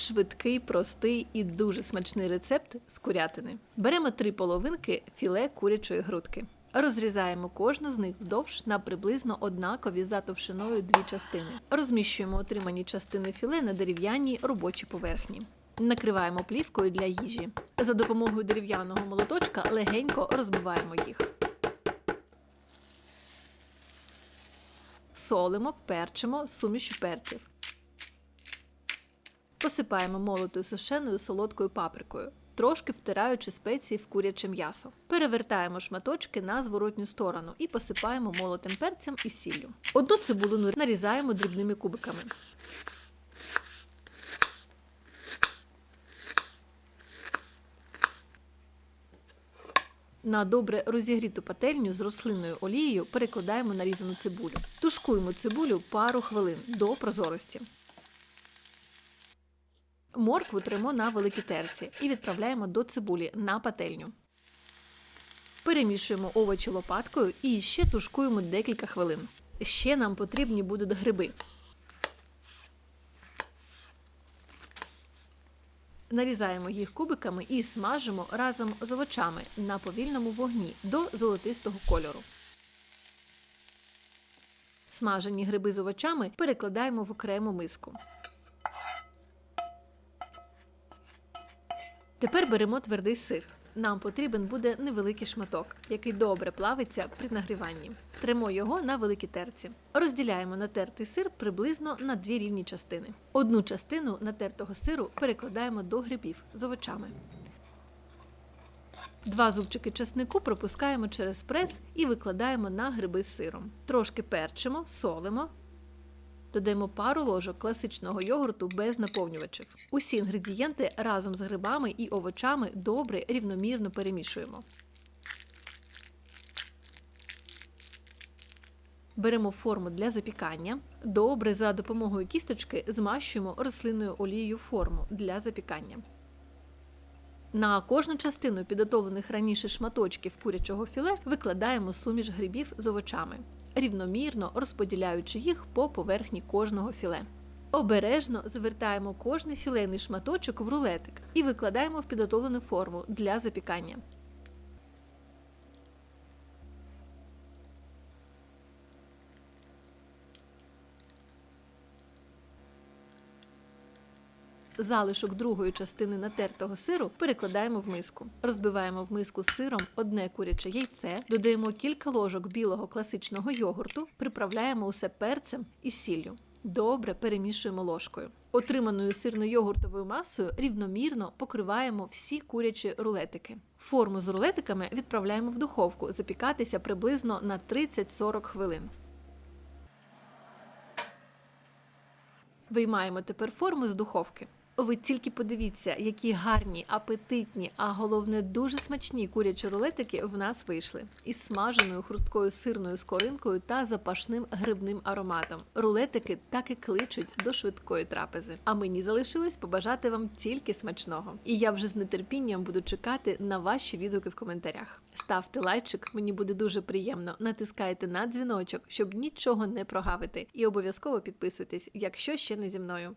Швидкий, простий і дуже смачний рецепт з курятини. Беремо три половинки філе курячої грудки. Розрізаємо кожну з них вздовж на приблизно однакові за товщиною дві частини. Розміщуємо отримані частини філе на дерев'яній робочій поверхні. Накриваємо плівкою для їжі. За допомогою дерев'яного молоточка легенько розбиваємо їх. Солимо, перчимо сумішю перців. Посипаємо молотою сушеною солодкою паприкою, трошки втираючи спеції в куряче м'ясо. Перевертаємо шматочки на зворотню сторону і посипаємо молотим перцем і сіллю. Одну цибулину нарізаємо дрібними кубиками. На добре розігріту пательню з рослинною олією перекладаємо нарізану цибулю. Тушкуємо цибулю пару хвилин до прозорості. Моркву тремо на великій терці і відправляємо до цибулі на пательню. Перемішуємо овочі лопаткою і ще тушкуємо декілька хвилин. Ще нам потрібні будуть гриби. Нарізаємо їх кубиками і смажимо разом з овочами на повільному вогні до золотистого кольору. Смажені гриби з овочами перекладаємо в окрему миску. Тепер беремо твердий сир. Нам потрібен буде невеликий шматок, який добре плавиться при нагріванні. Тремо його на великій терці. Розділяємо натертий сир приблизно на дві рівні частини. Одну частину натертого сиру перекладаємо до грибів з овочами. Два зубчики чеснику пропускаємо через прес і викладаємо на гриби з сиром. Трошки перчимо, солимо. Додаємо пару ложок класичного йогурту без наповнювачів. Усі інгредієнти разом з грибами і овочами добре рівномірно перемішуємо. Беремо форму для запікання. Добре за допомогою кісточки змащуємо рослинною олією форму для запікання. На кожну частину підготовлених раніше шматочків курячого філе викладаємо суміш грибів з овочами, рівномірно розподіляючи їх по поверхні кожного філе. Обережно звертаємо кожний філейний шматочок в рулетик і викладаємо в підготовлену форму для запікання. Залишок другої частини натертого сиру перекладаємо в миску. Розбиваємо в миску з сиром одне куряче яйце, додаємо кілька ложок білого класичного йогурту, приправляємо усе перцем і сіллю. Добре перемішуємо ложкою. Отриманою сирно-йогуртовою масою рівномірно покриваємо всі курячі рулетики. Форму з рулетиками відправляємо в духовку запікатися приблизно на 30-40 хвилин. Виймаємо тепер форму з духовки. Ви тільки подивіться, які гарні, апетитні, а головне дуже смачні курячі рулетики в нас вийшли із смаженою хрусткою сирною скоринкою та запашним грибним ароматом. Рулетики так і кличуть до швидкої трапези. А мені залишилось побажати вам тільки смачного. І я вже з нетерпінням буду чекати на ваші відгуки в коментарях. Ставте лайчик, мені буде дуже приємно. Натискайте на дзвіночок, щоб нічого не прогавити. І обов'язково підписуйтесь, якщо ще не зі мною.